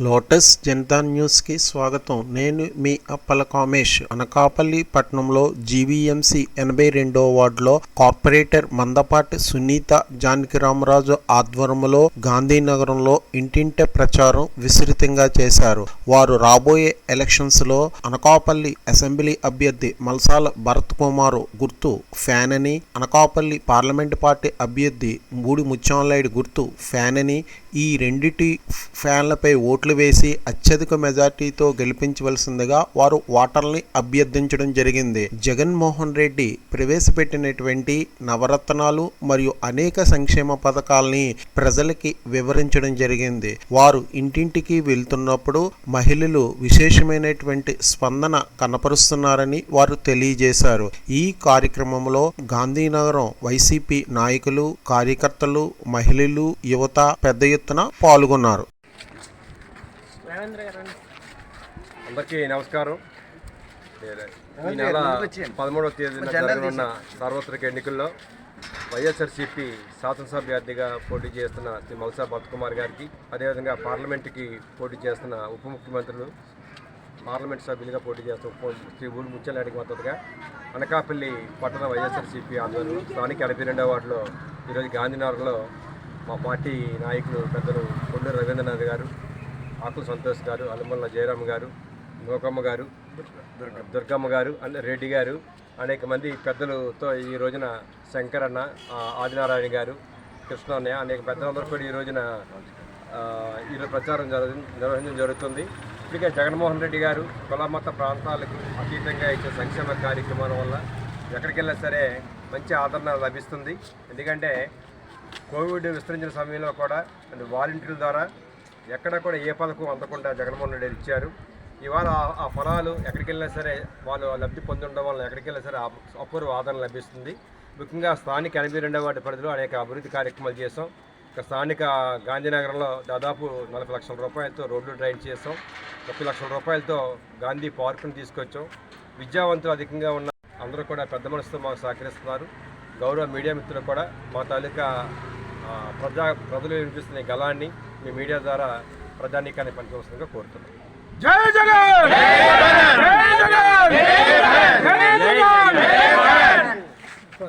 Lotus Janata న్యూస్కి స్వాగతం. నేను మీ అప్పల కామేష్. అనకాపల్లి పట్టణంలో జీవీఎంసీ ఎనభై రెండో వార్డులో కార్పొరేటర్ మందపాటి సునీత జానకి రామరాజు ఆధ్వర్యంలో గాంధీనగరంలో ఇంటింటి ప్రచారం విస్తృతంగా చేశారు. వారు రాబోయే ఎలక్షన్స్లో అనకాపల్లి అసెంబ్లీ అభ్యర్థి మల్సాల భరత్ కుమార్ గుర్తు ఫ్యాన్ అని అనకాపల్లి పార్లమెంట్ పార్టీ అభ్యర్థి మూడి ముత్యాలనాయుడు గుర్తు ఫ్యాన్ అని ఈ రెండిటి ఫ్యాన్లపై ఓటు ఓట్లు వేసి అత్యధిక మెజార్టీతో గెలిపించవలసిందిగా వారు ఓటర్ని అభ్యర్థించడం జరిగింది. జగన్మోహన్ రెడ్డి ప్రవేశపెట్టినటువంటి నవరత్నాలు మరియు అనేక సంక్షేమ పథకాల్ని ప్రజలకి వివరించడం జరిగింది. వారు ఇంటింటికి వెళ్తున్నప్పుడు మహిళలు విశేషమైనటువంటి స్పందన కనపరుస్తున్నారని వారు తెలియజేశారు. ఈ కార్యక్రమంలో గాంధీనగరం వైసీపీ నాయకులు కార్యకర్తలు మహిళలు యువత పెద్ద ఎత్తున పాల్గొన్నారు. అందరికీ నమస్కారం. ఈ నెల పదమూడవ తేదీన జరగనున్న సార్వత్రిక ఎన్నికల్లో వైఎస్ఆర్సీపీ శాసనసభ్యార్థిగా పోటీ చేస్తున్న శ్రీ మల్సా భరత్కుమార్ గారికి అదేవిధంగా పార్లమెంట్కి పోటీ చేస్తున్న ఉప ముఖ్యమంత్రులు పార్లమెంట్ సభ్యులుగా పోటీ చేస్తున్న ఉప శ్రీ ఊరు ముత్యాలనాయుడికి మద్దతుగా అనకాపల్లి పట్టణ వైఎస్ఆర్సీపీ ఆధ్వర్యంలో స్థానిక ఎనభై రెండవ వార్డులో ఈరోజు గాంధీనగర్లో మా పార్టీ నాయకులు పెద్దలు కొండూరు రవీంద్రనాథ్ గారు ఆకుల సంతోష్ గారు అలమల్ల జయరామ్ గారు నోకమ్మ గారు దుర్గమ్మ గారు అండ్ రెడ్డి గారు అనేక మంది పెద్దలతో ఈ రోజున శంకరన్న ఆదినారాయణ గారు కృష్ణన్నయ్య అనేక పెద్దలందరూ కూడా ఈ రోజున ఆ, ఈరోజు ప్రచారం జరుగు నిర్వహించడం జరుగుతుంది. ఇప్పటికే జగన్మోహన్ రెడ్డి గారు కులమత ప్రాంతాలకు అతీతంగా ఇచ్చే సంక్షేమ కార్యక్రమాల వల్ల ఎక్కడికి వెళ్ళినా సరే మంచి ఆదరణ లభిస్తుంది. ఎందుకంటే కోవిడ్ విస్తరించిన సమయంలో కూడా వాలంటీర్ల ద్వారా ఎక్కడ కూడా ఏ పథకం అందకుండా జగన్మోహన్ రెడ్డి ఇచ్చారు. ఇవాళ ఆ- ఫలాలు ఎక్కడికి వెళ్ళినా సరే వాళ్ళు లబ్ధి పొంది ఉండడం వల్ల ఎక్కడికి వెళ్ళినా సరే అపూర్వ ఆదరణ లభిస్తుంది. ముఖ్యంగా స్థానిక ఎనభై రెండవ వాటి పరిధిలో అనేక అభివృద్ధి కార్యక్రమాలు చేసాం ఇక స్థానిక గాంధీనగరంలో దాదాపు నలభై లక్షల రూపాయలతో రోడ్లు డ్రైన్ చేసాం ముప్పై లక్షల రూపాయలతో గాంధీ పార్కును తీసుకొచ్చాం. విద్యావంతులు అధికంగా ఉన్న అందరూ కూడా పెద్ద మనసుతో మాకు సహకరిస్తున్నారు. గౌరవ మీడియా మిత్రులు కూడా మా తాలూకా ప్రజా ప్రజలు వినిపిస్తున్న ఈ గలాన్ని మీ మీడియా ద్వారా ప్రజానీకాన్ని పంచవలసిందిగా కోరుతున్నాం. జై జగన్ జై జగన్! జై జగన్!